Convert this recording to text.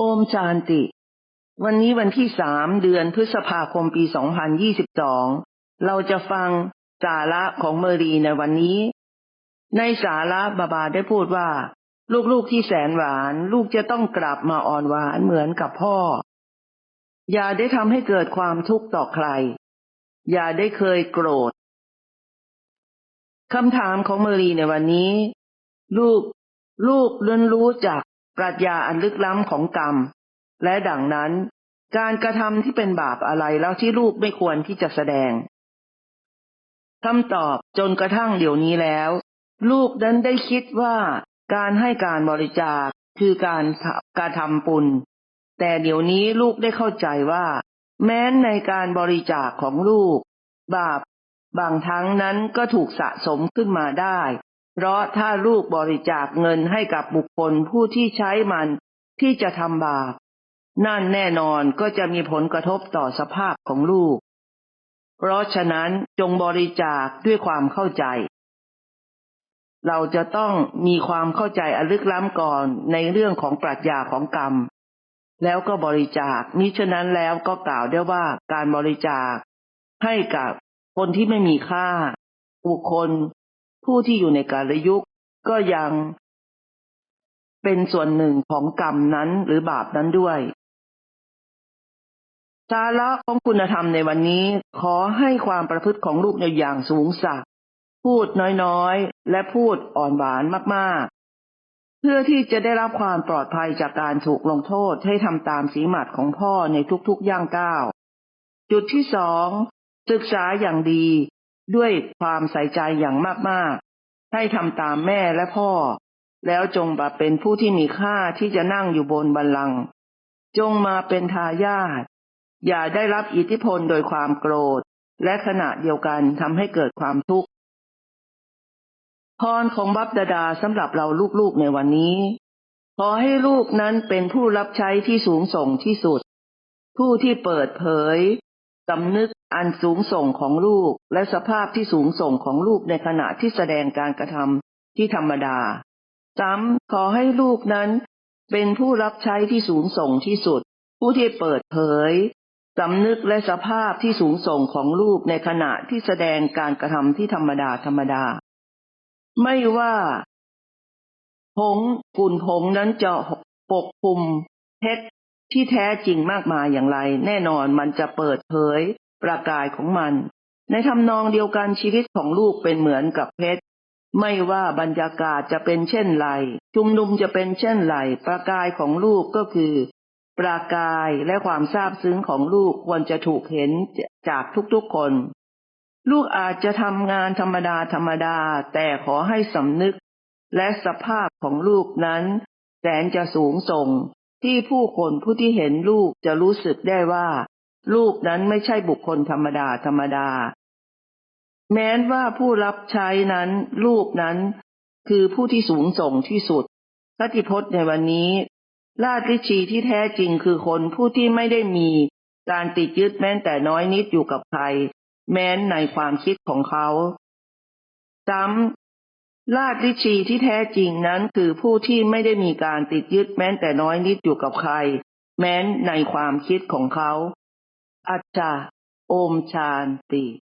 โอมชานติ วันนี้วันที่สามเดือนพฤษภาคมปี 2022 เราจะฟังสาระของเมอรีในวันนี้ ในสาระบาบาได้พูดว่า ลูกๆที่แสนหวาน ลูกจะต้องกลับมาอ่อนหวานเหมือนกับพ่อ อย่าได้ทำให้เกิดความทุกข์ต่อใคร อย่าได้เคยโกรธคำถามของเมอรีในวันนี้ ลูก ลูกเรียนรู้จาก ปรัชญาอันลึกล้ำของกรรม และดังนั้น การกระทำที่เป็นบาปอะไรแล้วที่ลูกไม่ควรที่จะแสดงคำตอบจนกระทั่งเดี๋ยวนี้แล้ว ลูกนั้นได้คิดว่าการให้การบริจาคคือการการทำปุญแต่เดี๋ยวนี้ลูกได้เข้าใจว่า แม้ในการบริจาคของลูก บาป บางทั้งนั้นก็ถูกสะสมขึ้นมาได้ เพราะถ้าลูกบริจาคเงินให้กับบุคคลผู้ที่ใช้มันที่จะทำบาป นั่นแน่นอนก็จะมีผลกระทบต่อสภาพของลูก เพราะฉะนั้นจงบริจาคด้วยความเข้าใจ เราจะต้องมีความเข้าใจอลึกล้ำก่อนในเรื่องของปรัชญาของกรรม แล้วก็บริจาคมิฉะนั้นแล้วก็กล่าวได้ว่าการบริจาคให้กับคนที่ไม่มีค่า บุคคล ผู้ที่อยู่ในกาลยุคก็ยังเป็นส่วนหนึ่งของกรรมนั้นหรือบาปนั้นด้วยสาระของคุณธรรมในวันนี้ขอให้ความประพฤติของลูกในอย่างสูงสักพูดน้อยๆ และพูดอ่อนหวานมากๆ เพื่อที่จะได้รับความปลอดภัยจากการถูกลงโทษให้ทำตามสีหมัดของพ่อในทุกๆย่างก้าว จุดที่สองศึกษาอย่างดี ด้วยความใส่ใจอย่างมากๆ ให้ทำตามแม่และพ่อ แล้วจงมาเป็นผู้ที่มีค่าที่จะนั่งอยู่บนบัลลังก์จงมาเป็นทายาทอย่าได้รับอิทธิพลโดยความโกรธ และขณะเดียวกันทำให้เกิดความทุกข์พรของบัพดาดาสำหรับเราลูกๆในวันนี้ ขอให้ลูกนั้นเป็นผู้รับใช้ที่สูงส่งที่สุด ผู้ที่เปิดเผยสำนึก อันสูงส่งของลูกและสภาพที่สูงส่งของลูกในขณะที่แสดงการกระทำที่ธรรมดาซ้ำขอให้ลูกนั้น เป็นผู้รับใช้ที่สูงส่งที่สุด ผู้ที่เปิดเผยสำนึกและสภาพที่สูงส่งของลูกในขณะที่แสดงการกระทำที่ธรรมดาธรรมดา ไม่ว่าผงฝุ่นผงนั้นจะปกคลุมเพชรที่แท้จริงมากมายอย่างไร แน่นอนมันจะเปิดเผย ประกายของมัน ในทำนองเดียวกันชีวิตของลูกเป็นเหมือนกับเพชร ไม่ว่าบรรยากาศจะเป็นเช่นไรชุมนุมจะเป็นเช่นไรประกายของลูกก็คือ ประกายและความซาบซึ้งของลูกควรจะถูกเห็นจากทุกๆคน ลูกอาจจะทำงานธรรมดาธรรมดา แต่ขอให้สำนึก และสภาพของลูกนั้น แสนจะสูงส่งที่ผู้คนผู้ที่เห็นลูกจะรู้สึกได้ว่า ลูกนั้นไม่ใช่บุคคลธรรมดาธรรมดา แม้นว่าผู้รับใช้นั้น ลูกนั้น คือผู้ที่สูงส่งที่สุดคติพจน์ในวันนี้ลาดิชีที่แท้จริงคือคนผู้ที่ไม่ได้มีการติดยึดแม้แต่น้อยนิดอยู่กับใคร แม้นในความคิดของเขาซ้ำลาดลิชีที่แท้จริงนั้นคือผู้ที่ไม่ได้มีการติดยึดแม้แต่น้อยนิดอยู่กับใคร แม้นในความคิดของเขา Acha Om Chanti.